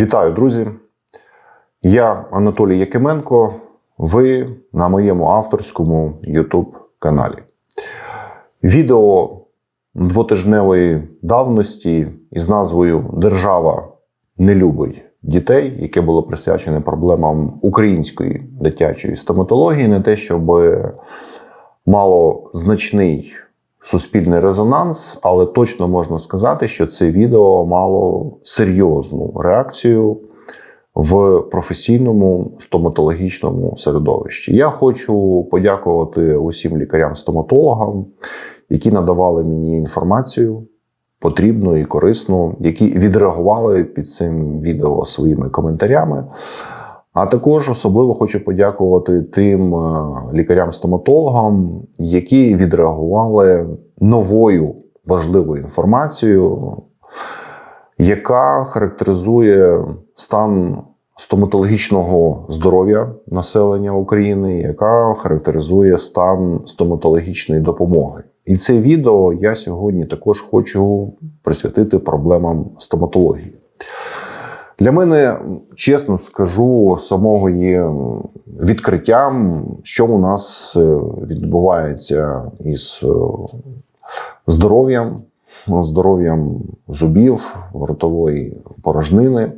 Вітаю, друзі! Я Анатолій Якименко. Ви на моєму авторському YouTube каналі. Відео двотижневої давності із назвою Держава не любить дітей, яке було присвячене проблемам української дитячої стоматології, не те, щоб мало значний суспільний резонанс, але точно можна сказати, що це відео мало серйозну реакцію в професійному стоматологічному середовищі. Я хочу подякувати усім лікарям-стоматологам, які надавали мені інформацію потрібну і корисну, які відреагували під цим відео своїми коментарями. А також особливо хочу подякувати тим е, лікарям-стоматологам, які відреагували новою важливою інформацією, яка характеризує стан стоматологічного здоров'я населення України, яка характеризує стан стоматологічної допомоги. І це відео я сьогодні також хочу присвятити проблемам стоматології. Для мене, чесно скажу, самого є відкриттям, що у нас е, відбувається із е, здоров'ям, здоров'ям зубів, ротової порожнини.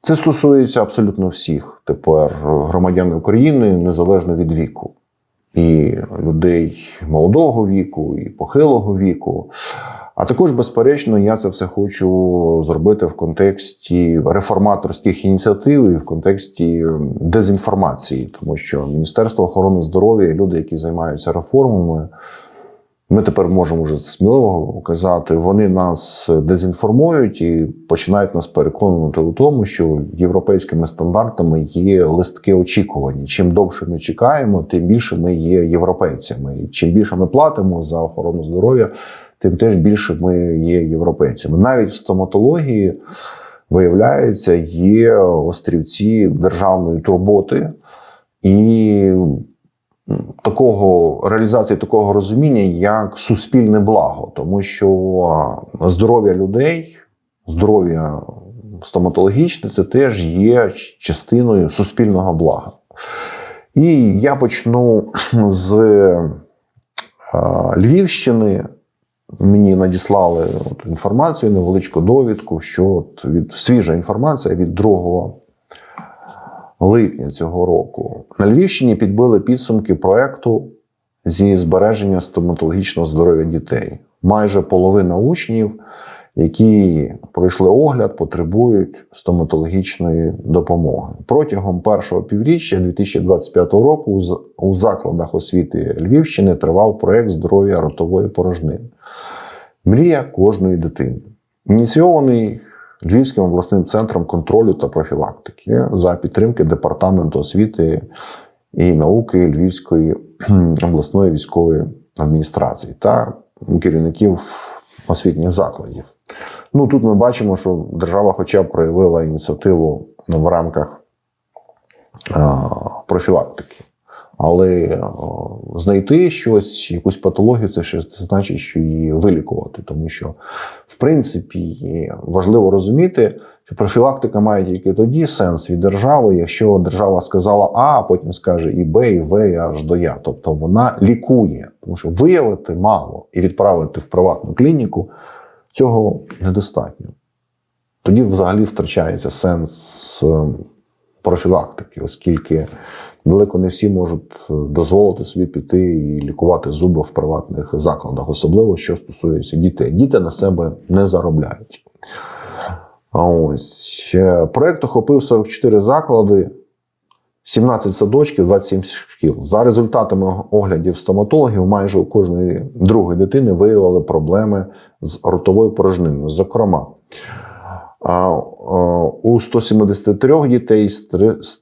Це стосується абсолютно всіх тепер громадян України незалежно від віку. І людей молодого віку, і похилого віку. А також, безперечно, я це все хочу зробити в контексті реформаторських ініціатив і в контексті дезінформації, тому що Міністерство охорони здоров'я, люди, які займаються реформами, ми тепер можемо вже сміливо казати, вони нас дезінформують і починають нас переконувати у тому, що європейськими стандартами є листки очікування. Чим довше ми чекаємо, тим більше ми є європейцями. І чим більше ми платимо за охорону здоров'я, тим теж більше ми є європейцями. Навіть в стоматології виявляється, є острівці державної турботи і такого реалізації такого розуміння як суспільне благо, тому що здоров'я людей, здоров'я стоматологічне це теж є частиною суспільного блага. І я почну з Львівщини. Мені надіслали от інформацію, невеличку довідку, що от від свіжа інформація від 2 липня цього року на Львівщині підбили підсумки проекту зі збереження стоматологічного здоров'я дітей. Майже половина учнів, які пройшли огляд, потребують стоматологічної допомоги. Протягом першого півріччя 2025 року у закладах освіти Львівщини тривав проект здоров'я ротової порожнини. Мрія кожної дитини. Ініційований Львівським обласним центром контролю та профілактики за підтримки департаменту освіти і науки Львівської обласної військової адміністрації та керівників освітніх закладів. Ну тут ми бачимо, що держава, хоча б проявила ініціативу в рамках профілактики. Але знайти щось, якусь патологію, це ще значить, що її вилікувати. Тому що, в принципі, важливо розуміти, що профілактика має тільки тоді сенс від держави, якщо держава сказала А, а потім скаже і Б, і В, і аж до Я. Тобто вона лікує, тому що виявити мало і відправити в приватну клініку цього недостатньо. Тоді взагалі втрачається сенс профілактики, оскільки далеко не всі можуть е, дозволити собі піти і лікувати зуби в приватних закладах, особливо що стосується дітей. Діти на себе не заробляють. Ось е, проект охопив 44 заклади. 17 садочків, 27 шкіл. За результатами оглядів стоматологів, майже у кожної другої дитини виявили проблеми з ротовою порожниною. Зокрема, у 173 дітей з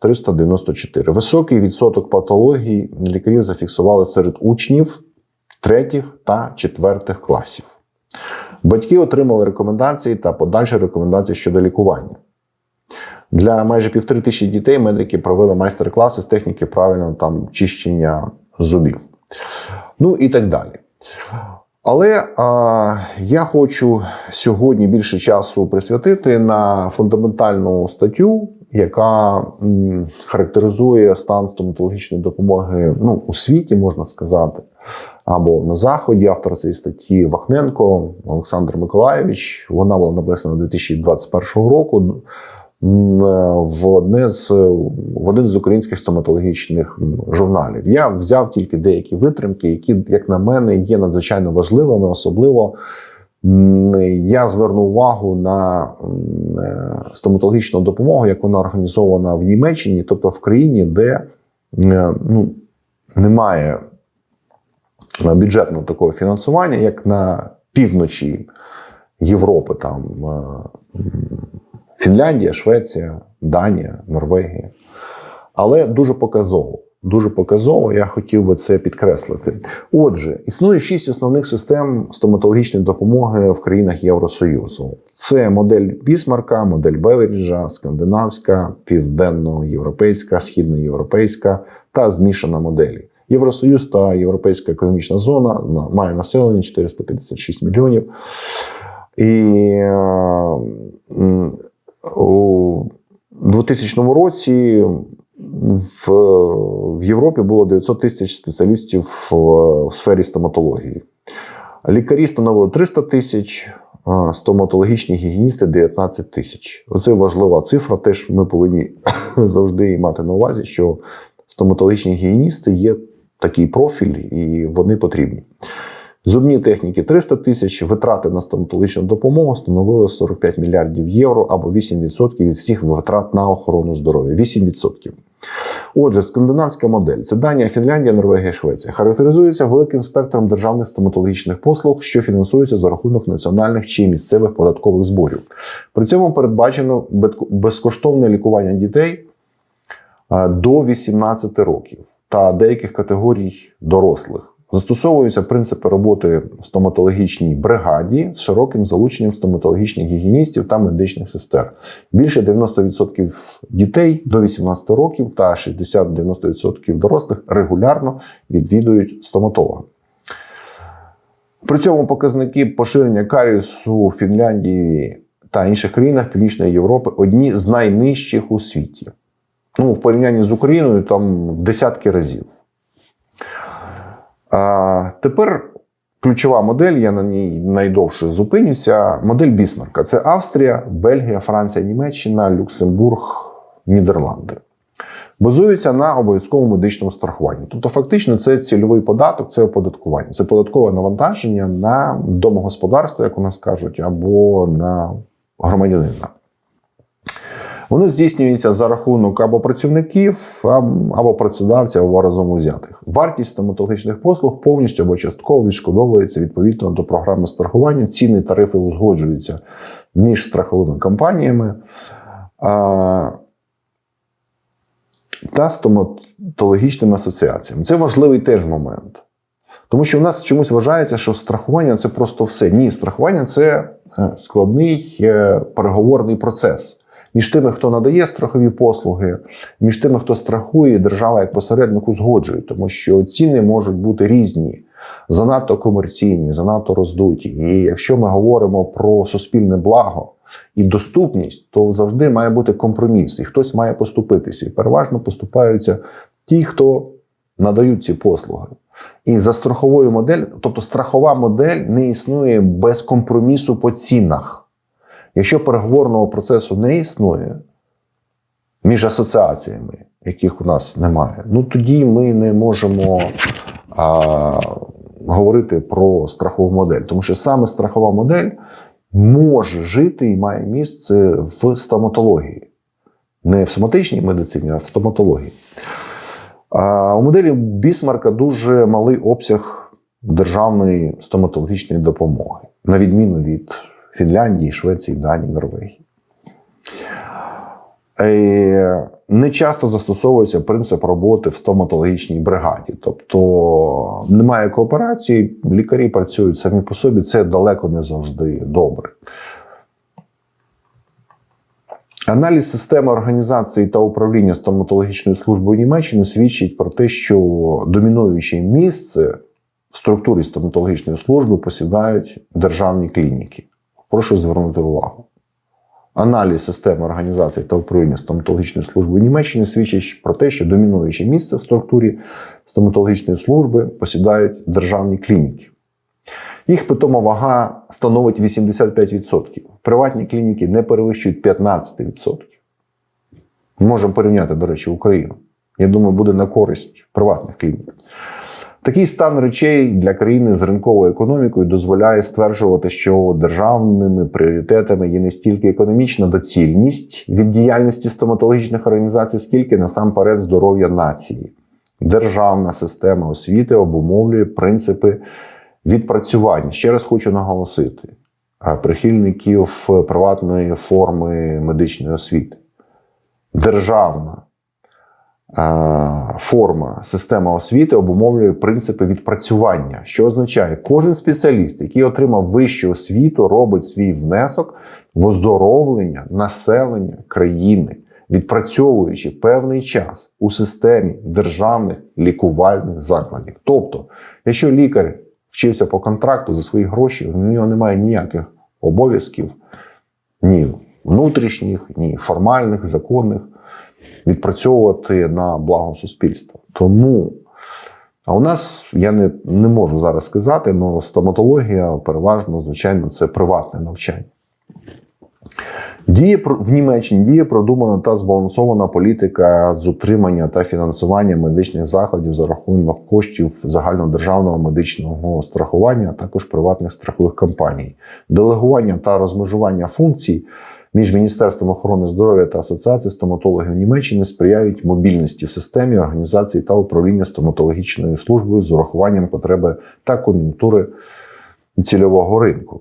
394. Високий відсоток патологій лікарів зафіксували серед учнів третіх та четвертих класів. Батьки отримали рекомендації та подальші рекомендації щодо лікування. Для майже півтори тисячі дітей медики провели майстер-класи з техніки правильного там чищення зубів. Ну і так далі. Але а, я хочу сьогодні більше часу присвятити на фундаментальну статтю, яка м, характеризує стан стоматологічної допомоги ну, у світі, можна сказати, або на заході. Автор цієї статті Вахненко Олександр Миколаєвич. Вона була написана 2021 року. В одне з в один з українських стоматологічних журналів я взяв тільки деякі витримки, які, як на мене, є надзвичайно важливими. Особливо я звернув увагу на е, стоматологічну допомогу, як вона організована в Німеччині, тобто в країні, де е, ну, немає бюджетного такого фінансування, як на півночі Європи, там е, Фінляндія, Швеція, Данія, Норвегія. Але дуже показово. Дуже показово, я хотів би це підкреслити. Отже, існує шість основних систем стоматологічної допомоги в країнах Євросоюзу. Це модель Бісмарка, модель Беверіджа, скандинавська, південноєвропейська, східноєвропейська та змішана моделі. Євросоюз та Європейська економічна зона має населення 456 мільйонів. І е, у 2000 році в, в Європі було 900 тисяч спеціалістів в, в сфері стоматології. Лікарі становили 300 тисяч, стоматологічні гігієністи 19 тисяч. Оце важлива цифра. Теж ми повинні завжди мати на увазі, що стоматологічні гігієністи є такий профіль, і вони потрібні. Зубні техніки 300 тисяч, витрати на стоматологічну допомогу становили 45 мільярдів євро або 8% від всіх витрат на охорону здоров'я. 8%. Отже, скандинавська модель це Данія, Фінляндія, Норвегія, Швеція. Характеризується великим спектром державних стоматологічних послуг, що фінансуються за рахунок національних чи місцевих податкових зборів. При цьому передбачено безкоштовне лікування дітей до 18 років та деяких категорій дорослих. Застосовуються принципи роботи в стоматологічній бригаді з широким залученням стоматологічних гігієністів та медичних сестер. Більше 90% дітей до 18 років та 60-90% дорослих регулярно відвідують стоматолога. При цьому показники поширення каріусу у Фінляндії та інших країнах Північної Європи одні з найнижчих у світі. Ну, в порівнянні з Україною там в десятки разів. А, тепер ключова модель, я на ній найдовше зупинюся. Модель Бісмарка. Це Австрія, Бельгія, Франція, Німеччина, Люксембург, Нідерланди. Базується на обов'язковому медичному страхуванні. Тобто, фактично, це цільовий податок, це оподаткування, це податкове навантаження на домогосподарство, як у нас кажуть, або на громадянина. Воно здійснюється за рахунок або працівників, або працедавців, або разом узятих. Вартість стоматологічних послуг повністю або частково відшкодовується відповідно до програми страхування. Ціни тарифи узгоджуються між страховими компаніями та стоматологічними асоціаціями. Це важливий теж момент. Тому що в нас чомусь вважається, що страхування це просто все. Ні, страхування це е, складний е, переговорний процес. Між тими, хто надає страхові послуги, між тими, хто страхує, держава як посередник узгоджує, тому що ціни можуть бути різні, занадто комерційні, занадто роздуті. І якщо ми говоримо про суспільне благо і доступність, то завжди має бути компроміс, і хтось має поступитися. І переважно поступаються ті, хто надають ці послуги. І за страховою модель, тобто страхова модель не існує без компромісу по цінах. Якщо переговорного процесу не існує між асоціаціями, яких у нас немає, ну тоді ми не можемо а, говорити про страхову модель. Тому що саме страхова модель може жити і має місце в стоматології. Не в соматичній медицині, а в стоматології. А у моделі Бісмарка дуже малий обсяг державної стоматологічної допомоги, на відміну від Фінляндії, Швеції, Данії, Норвегії. Е, Не часто застосовується принцип роботи в стоматологічній бригаді. Тобто немає кооперації, лікарі працюють самі по собі, це далеко не завжди добре. Аналіз системи організації та управління стоматологічною службою Німеччини свідчить про те, що домінуюче місце в структурі стоматологічної служби посідають державні клініки. Прошу звернути увагу. Аналіз системи організації та управління стоматологічної служби в Німеччині свідчить про те, що домінуюче місце в структурі стоматологічної служби посідають державні клініки. Їх питома вага становить 85%. Приватні клініки не перевищують 15%. Можемо порівняти, до речі, Україну. Я думаю, буде на користь приватних клінік. Такий стан речей для країни з ринковою економікою дозволяє стверджувати, що державними пріоритетами є не стільки економічна доцільність від діяльності стоматологічних організацій, скільки насамперед здоров'я нації. Державна система освіти обумовлює принципи відпрацювання. Ще раз хочу наголосити: прихильників приватної форми медичної освіти. Державна форма система освіти обумовлює принципи відпрацювання, що означає, кожен спеціаліст, який отримав вищу освіту, робить свій внесок в оздоровлення населення країни, відпрацьовуючи певний час у системі державних лікувальних закладів. Тобто, якщо лікар вчився по контракту за свої гроші, в нього немає ніяких обов'язків, ні внутрішніх, ні формальних, законних, відпрацьовувати на благо суспільства. Тому, а у нас я не, не можу зараз сказати, але стоматологія переважно, звичайно, це приватне навчання. Діє в Німеччині діє продумана та збалансована політика з утримання та фінансування медичних закладів за рахунок коштів загальнодержавного медичного страхування, а також приватних страхових компаній. Делегування та розмежування функцій між Міністерством охорони здоров'я та Асоціацією стоматологів Німеччини сприяють мобільності в системі організації та управління стоматологічною службою з урахуванням потреби та кон'юнктури цільового ринку.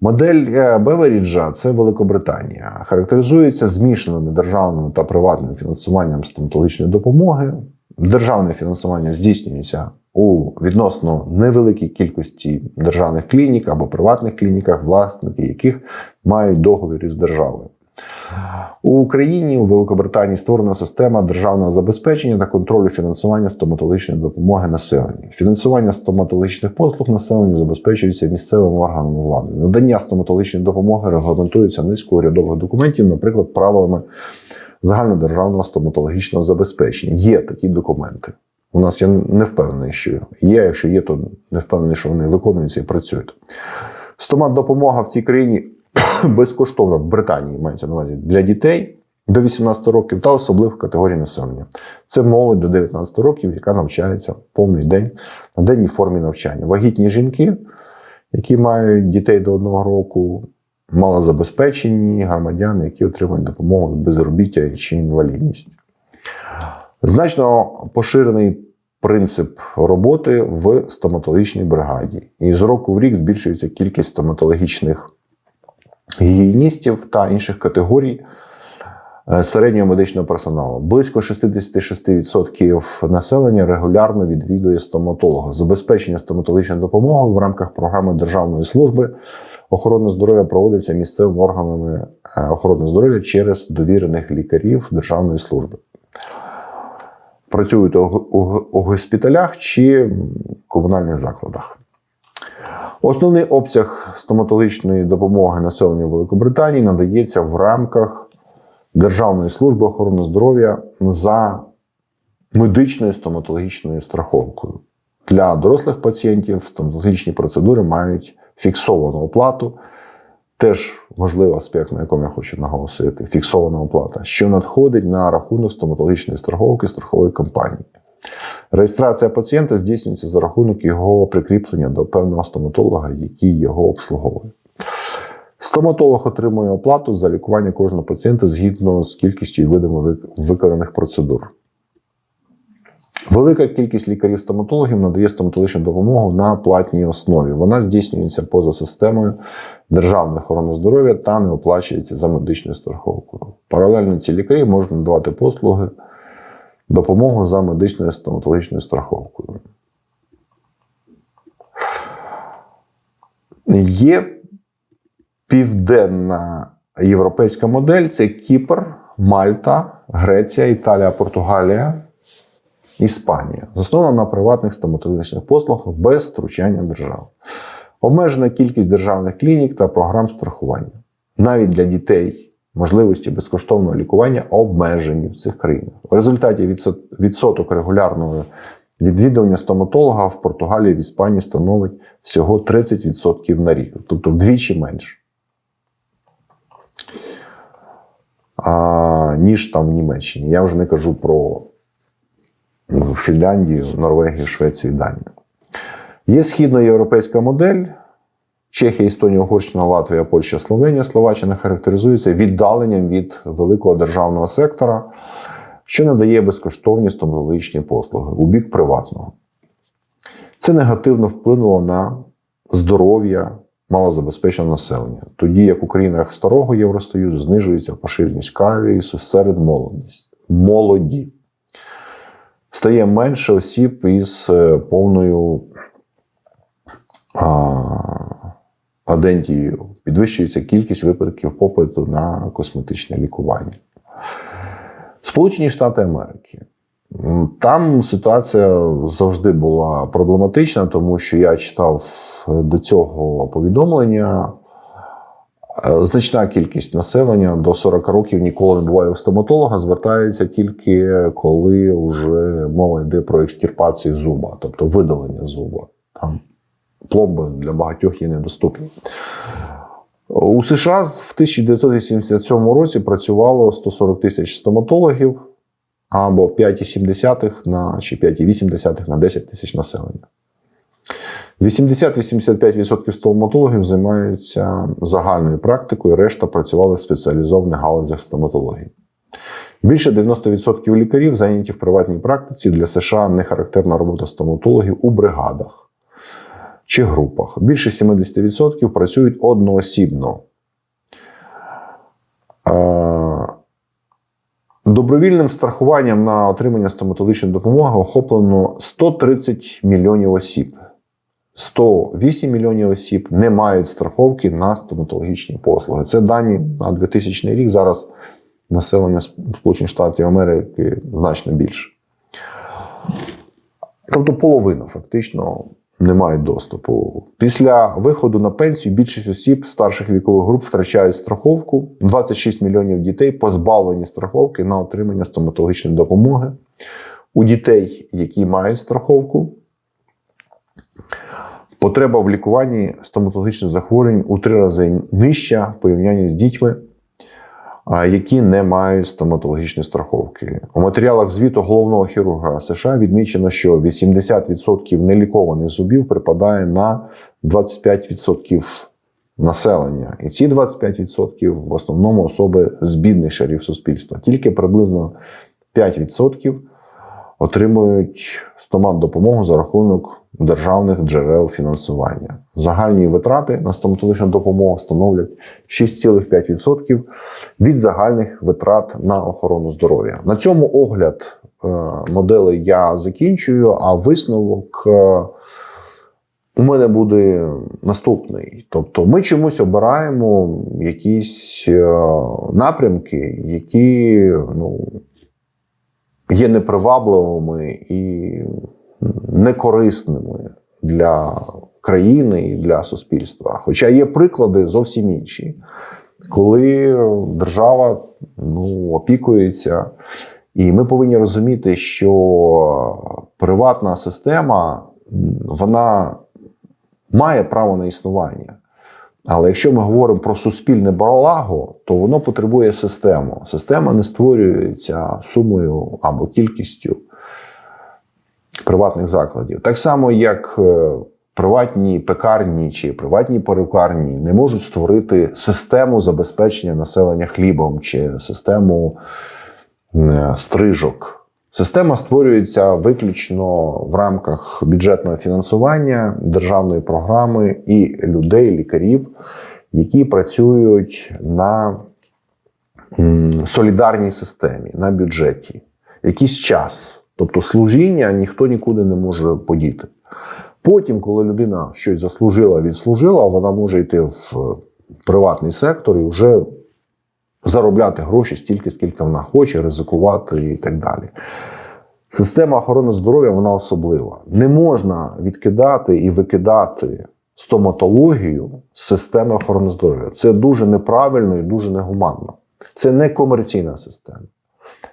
Модель е, Беверіджа це Великобританія. Характеризується змішаним державним та приватним фінансуванням стоматологічної допомоги. Державне фінансування здійснюється у відносно невеликій кількості державних клінік або приватних клініках, власники яких мають договір із державою. У Україні у Великобританії створена система державного забезпечення та контролю фінансування стоматологічної допомоги населенню. Фінансування стоматологічних послуг населенню забезпечується місцевими органами влади. Надання стоматологічної допомоги регламентується низкою урядових документів, наприклад, правилами загальнодержавного стоматологічного забезпечення. Є такі документи. У нас я не впевнений, що є. Якщо є, то не впевнений, що вони виконуються і працюють. Стомат допомога в цій країні безкоштовна в Британії мається на увазі для дітей до 18 років та особливих категорій населення. Це молодь до 19 років, яка навчається повний день на денній формі навчання. Вагітні жінки, які мають дітей до одного року, малозабезпечені громадяни, які отримують допомогу безробіття чи інвалідність. Значно поширений принцип роботи в стоматологічній бригаді. І з року в рік збільшується кількість стоматологічних гігієністів та інших категорій е, середнього медичного персоналу. Близько 66% населення регулярно відвідує стоматолога. Забезпечення стоматологічною допомогою в рамках програми Державної служби охорони здоров'я проводиться місцевими органами е, охорони здоров'я через довірених лікарів Державної служби. Працюють у, госпіталях чи комунальних закладах. Основний обсяг стоматологічної допомоги населенню Великобританії надається в рамках Державної служби охорони здоров'я за медичною стоматологічною страховкою. Для дорослих пацієнтів стоматологічні процедури мають фіксовану оплату. Теж важливий аспект, на якому я хочу наголосити: фіксована оплата, що надходить на рахунок стоматологічної страховки страхової компанії. Реєстрація пацієнта здійснюється за рахунок його прикріплення до певного стоматолога, який його обслуговує. Стоматолог отримує оплату за лікування кожного пацієнта згідно з кількістю і видами виконаних процедур. Велика кількість лікарів-стоматологів надає стоматологічну допомогу на платній основі. Вона здійснюється поза системою державної охорони здоров'я та не оплачується за медичною страховкою. Паралельно ці лікарі можуть надавати послуги допомогу за медичною стоматологічною страховкою. Є південна європейська модель це Кіпр, Мальта, Греція, Італія, Португалія. Іспанія заснована на приватних стоматологічних послугах без втручання держави. Обмежена кількість державних клінік та програм страхування. Навіть для дітей можливості безкоштовного лікування обмежені в цих країнах. В результаті відсоток регулярного відвідування стоматолога в Португалії в Іспанії становить всього 30% на рік, тобто вдвічі менше. А, ніж там в Німеччині. Я вже не кажу про Фінляндію, Норвегію, Швецію і Данію. Є східноєвропейська модель. Чехія, Естонія, Угорщина, Латвія, Польща, Словенія, Словаччина характеризуються віддаленням від великого державного сектора, що надає безкоштовні стоматологічні послуги у бік приватного. Це негативно вплинуло на здоров'я малозабезпеченого населення, тоді як у країнах Старого Євросоюзу знижується поширеність карієсу серед молодість- молоді. Стає менше осіб із е, повною а, адентією. Підвищується кількість випадків попиту на косметичне лікування. Сполучені Штати Америки. Там ситуація завжди була проблематична, тому що я читав до цього повідомлення. Е, Значна кількість населення до 40 років ніколи не буває у стоматолога, звертається тільки коли вже мова йде про екстірпацію зуба, тобто видалення зуба. Там пломби для багатьох є недоступні. У США в 1987 році працювало 140 тисяч стоматологів або 5,7 на чи 5,8 на 10 тисяч населення. 80-85% стоматологів займаються загальною практикою, решта працювали в спеціалізованих галузях стоматології. Більше 90% лікарів зайняті в приватній практиці. Для США не характерна робота стоматологів у бригадах чи групах. Більше 70% працюють одноосібно. Е, Добровільним страхуванням на отримання стоматологічної допомоги охоплено 130 мільйонів осіб. 108 мільйонів осіб не мають страховки на стоматологічні послуги. Це дані на 2000 рік. Зараз населення Сполучених Штатів Америки значно більше. Тобто половина фактично не мають доступу. Після виходу на пенсію більшість осіб старших вікових груп втрачають страховку. 26 мільйонів дітей позбавлені страховки на отримання стоматологічної допомоги. У дітей, які мають страховку, потреба в лікуванні стоматологічних захворювань у три рази нижча в порівнянні з дітьми, які не мають стоматологічної страховки. У матеріалах звіту головного хірурга США відмічено, що 80% нелікованих зубів припадає на 25% населення. І ці 25% в основному особи з бідних шарів суспільства. Тільки приблизно 5% отримують стомат допомогу за рахунок державних джерел фінансування. Загальні витрати на стоматологічну допомогу становлять 6,5% від загальних витрат на охорону здоров'я. На цьому огляд е, моделей я закінчую, а висновок. е, У мене буде наступний. Тобто, ми чомусь обираємо якісь е, напрямки, які ну, є непривабливими і некорисними для країни і для суспільства. Хоча є приклади зовсім інші, коли держава ну, опікується. І ми повинні розуміти, що приватна система вона має право на існування. Але якщо ми говоримо про суспільне благо, то воно потребує систему. Система не створюється сумою або кількістю приватних закладів. Так само, як е, приватні пекарні чи приватні перукарні не можуть створити систему забезпечення населення хлібом чи систему е, стрижок. Система створюється виключно в рамках бюджетного фінансування, державної програми і людей, лікарів, які працюють на солідарній системі, на бюджеті. Якийсь час. Тобто служіння ніхто нікуди не може подіти. Потім, коли людина щось заслужила, відслужила, вона може йти в приватний сектор і вже заробляти гроші стільки, скільки вона хоче, ризикувати і так далі. Система охорони здоров'я вона особлива. Не можна відкидати і викидати стоматологію з системи охорони здоров'я. Це дуже неправильно і дуже негуманно. Це не комерційна система.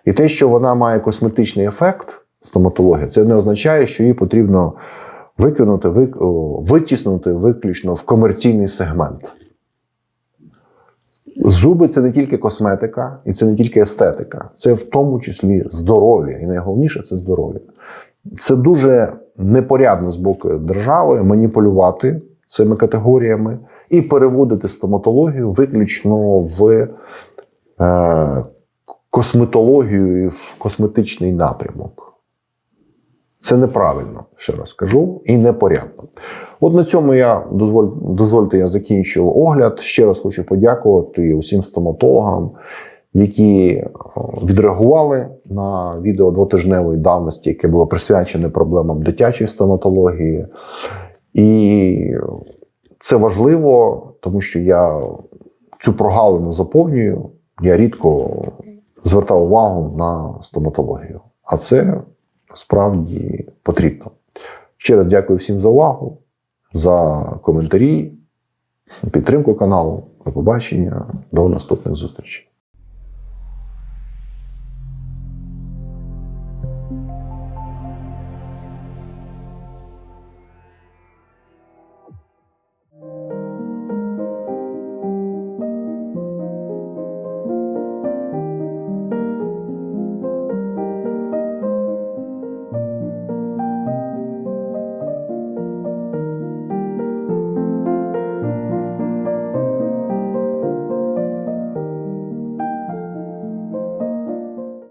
І те, що вона має косметичний ефект, стоматологія, це не означає, що її потрібно викинути, витіснути виключно в комерційний сегмент. Зуби це не тільки косметика, і це не тільки естетика, це в тому числі здоров'я. І найголовніше це здоров'я. Це дуже непорядно з боку держави маніпулювати цими категоріями і переводити стоматологію виключно в е, косметологію і в косметичний напрямок. Це неправильно, ще раз кажу, і непорядно. От на цьому я дозволь, дозвольте, я закінчу огляд. Ще раз хочу подякувати усім стоматологам, які відреагували на відео двотижневої давності, яке було присвячене проблемам дитячої стоматології. І це важливо, тому що я цю прогалину заповнюю. Я рідко звертав увагу на стоматологію. А це справді потрібно. Ще раз дякую всім за увагу, за коментарі, підтримку каналу. До побачення, до наступних зустрічей.